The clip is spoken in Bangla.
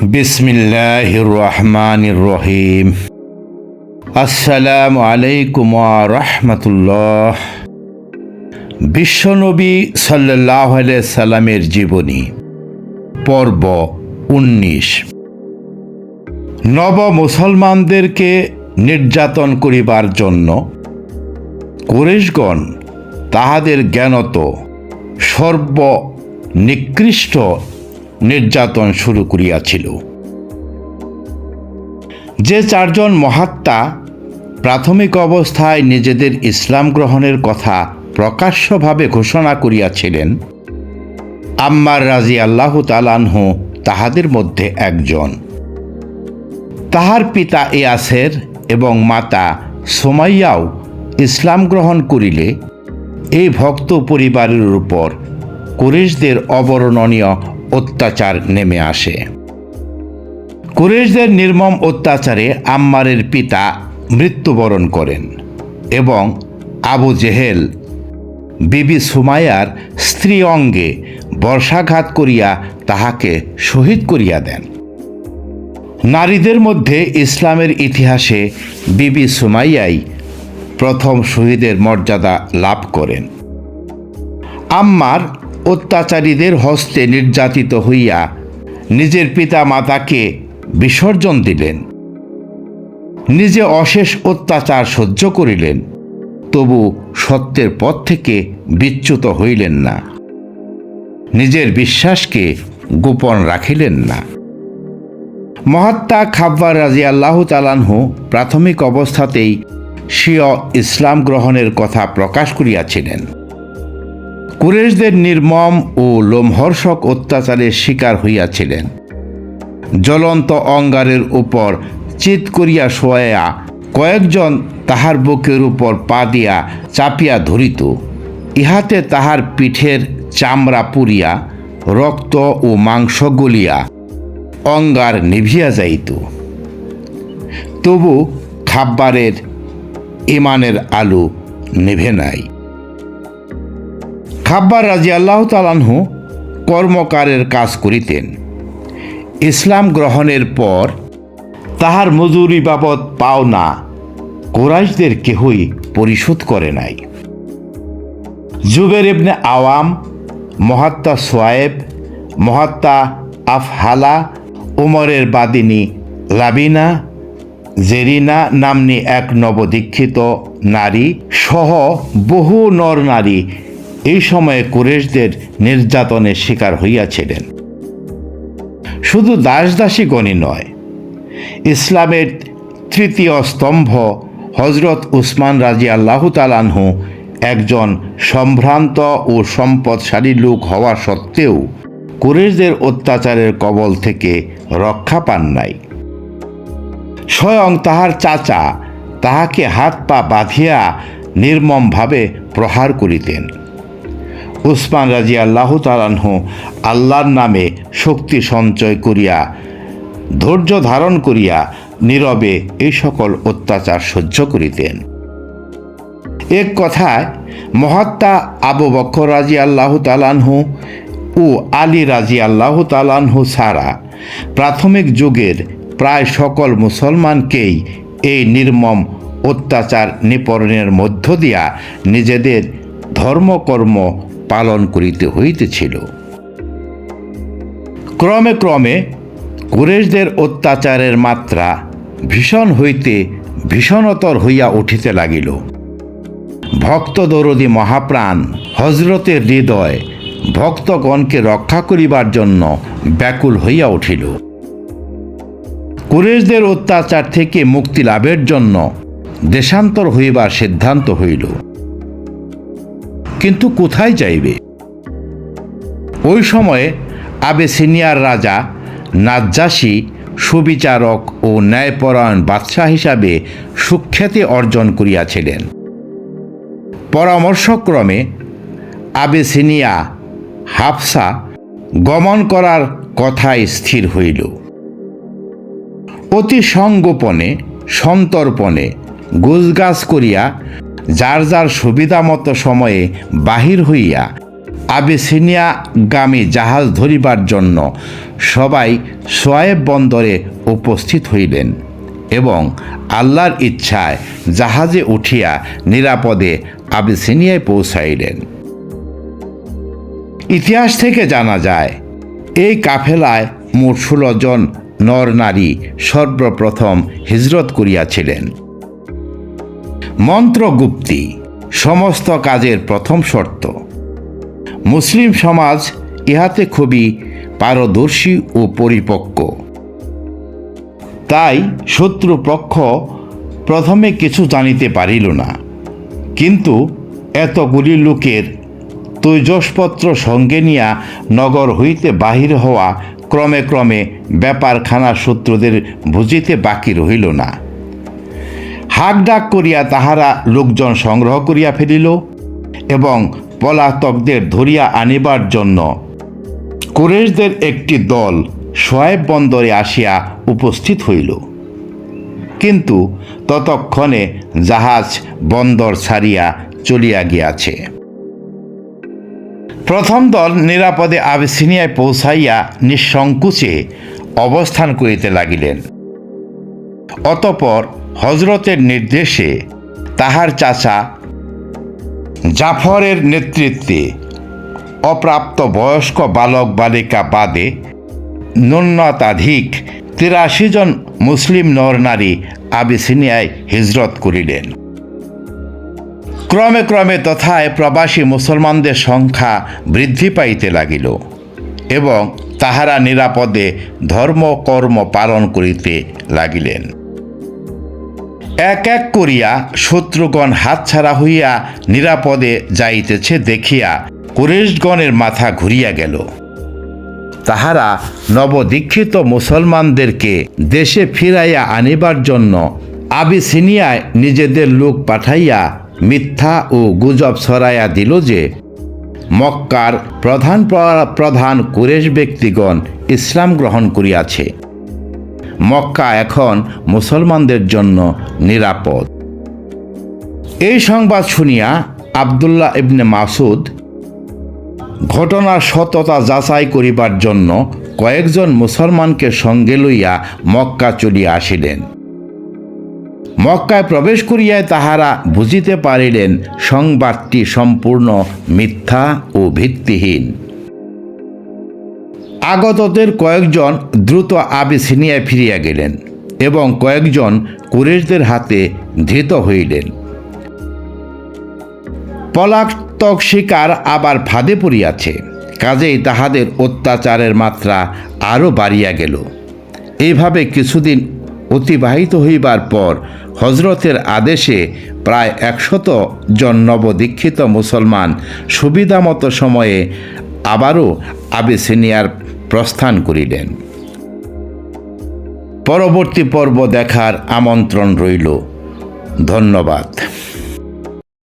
বিসমিল্লাহির রহমানির রহিম আসসালামু আলাইকুম রহমতুল্লাহ। বিশ্বনবী সাল্লাহ সাল্লামের জীবনী, পর্ব উনিশ। নব মুসলমানদেরকে নির্যাতন করিবার জন্য কুরেশগণ তাহাদের জ্ঞানত সর্ব নিকৃষ্ট নির্যাতন শুরু করিয়াছিল। যে চারজন মহাত্মা প্রাথমিক অবস্থায় নিজেদের ইসলাম গ্রহণের কথা প্রকাশ্যভাবে ঘোষণা করিয়াছিলেন, আম্মার রাজি আল্লাহ তালানহ তাহাদের মধ্যে একজন। তাহার পিতা ইয়াসের এবং মাতা সোমাইয়াও ইসলাম গ্রহণ করিলে এই ভক্ত পরিবারের উপর কুরেশদের অবর্ণনীয় অত্যাচার নেমে আসে। কুরেশদের নির্মম অত্যাচারে আম্মারের পিতা মৃত্যুবরণ করেন এবং আবু জেহেল, বিবি সুমায়ার স্ত্রী অঙ্গে বর্ষাঘাত করিয়া তাহাকে শহীদ করিয়া দেন। নারীদের মধ্যে ইসলামের ইতিহাসে বিবি সুমাইয়াই প্রথম শহীদের মর্যাদা লাভ করেন। আম্মার অত্যাচারীদের হস্তে নির্যাতিত হইয়া নিজের পিতা মাতাকে বিসর্জন দিলেন। নিজে অশেষ অত্যাচার সহ্য করিলেন, তবু সত্যের পথ থেকে বিচ্যুত হইলেন না। নিজের বিশ্বাসকে গোপন রাখিলেন না। মহাত্মা খাব্বার রাজি আল্লাহ তালানহু প্রাথমিক অবস্থাতেই স্বীয় ইসলাম গ্রহণের কথা প্রকাশ করিয়াছিলেন। কুরেশদের নির্মম ও লোমহর্ষক অত্যাচারের শিকার হইয়াছিলেন। জ্বলন্ত অঙ্গারের উপর চিত করিয়া শোয়া কয়েকজন তাহার বুকের উপর পা দিয়া চাপিয়া ধরিত। ইহাতে তাহার পিঠের চামড়া পুরিয়া রক্ত ও মাংস গলিয়া অঙ্গার নিভিয়া যাইত। তবু খাব্বারের ইমানের আলু নিভে নাই। খাব্বার রাজি আল্লাহ তালানহু কর্মকারের কাজ করিতেন। ইসলাম গ্রহণের পর তাহার মজুরি বাবদ পাওনা কোরাইশদের কেহই পরিশোধ করে নাই। জুবের ইবনে আওয়াম, মহাত্মা সোয়েব মহাত্মা আফহালা, উমরের বাদিনী লাবিনা, জেরিনা নামনি এক নবদীক্ষিত নারী সহ বহু নর নারী এই সময়ে কুরেশদের নির্যাতনের শিকার হইয়াছিলেন। শুধু দাস দাসীগণই নয়, ইসলামের তৃতীয় স্তম্ভ হজরত উসমান রাজি আল্লাহ তালানহু একজন সম্ভ্রান্ত ও সম্পদশালী লোক হওয়া সত্ত্বেও কুরেশদের অত্যাচারের কবল থেকে রক্ষা পান নাই। স্বয়ং তাহার চাচা তাহাকে হাত পা বাঁধিয়া নির্মমভাবে প্রহার করিতেন। উসমান রাজি আল্লাহ তালাহ আল্লাহর নামে শক্তি সঞ্চয় করিয়া, ধৈর্য ধারণ করিয়া নীরবে এই সকল অত্যাচার সহ্য করিতেন। এক কথায়, মহাত্মা আবু বক্কর রাজি আল্লাহ তালানহু ও আলী রাজি আল্লাহ তালানহু ছাড়া প্রাথমিক যুগের প্রায় সকল মুসলমানকেই এই নির্মম অত্যাচার নিপরণের মধ্য দিয়া নিজেদের ধর্মকর্ম পালন করিতে হইতেছিল। ক্রমে ক্রমে কুরেশদের অত্যাচারের মাত্রা ভীষণ হইতে ভীষণতর হইয়া উঠিতে লাগিল। ভক্ত দরদি মহাপ্রাণ হজরতের হৃদয় ভক্তগণকে রক্ষা করিবার জন্য ব্যাকুল হইয়া উঠিল। কুরেশদের অত্যাচার থেকে মুক্তি লাভের জন্য দেশান্তর হইবার সিদ্ধান্ত হইল। কিন্তু কোথায় যাইবে? ওই সময়ে আবে সিনিয়র রাজা, নাজ্জাসী, সুবিচারক ও ন্যায়পরায়ণ বাদশাহ হিসাবে সুখ্যাতি অর্জন করিয়াছিলেন। পরামর্শক্রমে আবেসিনিয়া হাফসা গমন করার কথাই স্থির হইল। অতি সংগোপনে, সন্তর্পণে গুজগাছ করিয়া যার যার সুবিধামতো সময়ে বাহির হইয়া আবিসিনিয়া গামী জাহাজ ধরিবার জন্য সবাই সোয়েব বন্দরে উপস্থিত হইলেন এবং আল্লাহর ইচ্ছায় জাহাজে উঠিয়া নিরাপদে আবিসিনিয়ায় পৌঁছাইলেন। ইতিহাস থেকে জানা যায়, এই কাফেলায় মোট ষোলো জন নর নারী সর্বপ্রথম হিজরত করিয়াছিলেন। মন্ত্রগুপ্তি, সমস্ত কাজের প্রথম শর্ত। মুসলিম সমাজ ইহাতে খুবই পারদর্শী ও পরিপক্ক। তাই শত্রুপক্ষ প্রথমে কিছু জানিতে পারিল না। কিন্তু এতগুলি লোকের তৈজসপত্র সঙ্গে নিয়া নগর হইতে বাহির হওয়া ক্রমে ক্রমে ব্যাপারখানা শত্রুদের বুঝিতে বাকি রহিল না। হাক ডাক করিয়া তাহারা লোকজন সংগ্রহ করিয়া ফেলিল এবং পলাতকদের ধরিয়া আনিবার জন্য কুরেশদের একটি দল সোয়েব বন্দরে আসিয়া উপস্থিত হইল। কিন্তু ততক্ষণে জাহাজ বন্দর ছাড়িয়া চলিয়া গিয়াছে। প্রথম দল নিরাপদে আবিসিনিয়ায় পৌঁছাইয়া নিঃসংকোচে অবস্থান করিতে লাগিলেন। অতপর হজরতের নির্দেশে তাহার চাচা জাফরের নেতৃত্বে অপ্রাপ্ত বয়স্ক বালক বালিকা বাদে ন্যূনতাধিক তিরাশি জন মুসলিম নরনারী আবিসিনিয়ায় হিজরত করিলেন। ক্রমে ক্রমে তথায় প্রবাসী মুসলমানদের সংখ্যা বৃদ্ধি পাইতে লাগিল এবং তাহারা নিরাপদে ধর্মকর্ম পালন করিতে লাগিলেন। এক এক করিয়া শত্রুগণ হাতছাড়া হইয়া নিরাপদে যাইতেছে দেখিয়া কুরেশগণের মাথা ঘুরিয়া গেল। তাহারা নবদীক্ষিত মুসলমানদেরকে দেশে ফিরাইয়া আনিবার জন্য আবিসিনিয়ায় নিজেদের লোক পাঠাইয়া মিথ্যা ও গুজব ছড়াইয়া দিল যে, মক্কার প্রধান প্রধান কুরেশ ব্যক্তিগণ ইসলাম গ্রহণ করিয়াছে। মক্কা এখন মুসলমানদের জন্য নিরাপদ। এই সংবাদ শুনিয়া আবদুল্লাহ ইবনে মাসুদ ঘটনার সততা যাচাই করিবার জন্য কয়েকজন মুসলমানকে সঙ্গে লইয়া মক্কা চলিয়া আসিলেন। মক্কায় প্রবেশ করিয়ায় তাহারা বুঝিতে পারিলেন, সংবাদটি সম্পূর্ণ মিথ্যা ও ভিত্তিহীন। আগতদের কয়েকজন দ্রুত আবিসিনিয়ায় ফিরিয়া গেলেন এবং কয়েকজন কুরেশদের হাতে ধৃত হইলেন। পলাতক শিকার আবার ফাঁদে পড়িয়াছে, কাজেই তাহাদের অত্যাচারের মাত্রা আরও বাড়িয়া গেল। এইভাবে কিছুদিন অতিবাহিত হইবার পর হজরতের আদেশে প্রায় একশত জন নবদীক্ষিত মুসলমান সুবিধামতো সময়ে আবারও আবিসিনিয়ার প্রস্থান করিলেন। পরবর্তী পর্ব দেখার আমন্ত্রণ রইল। ধন্যবাদ।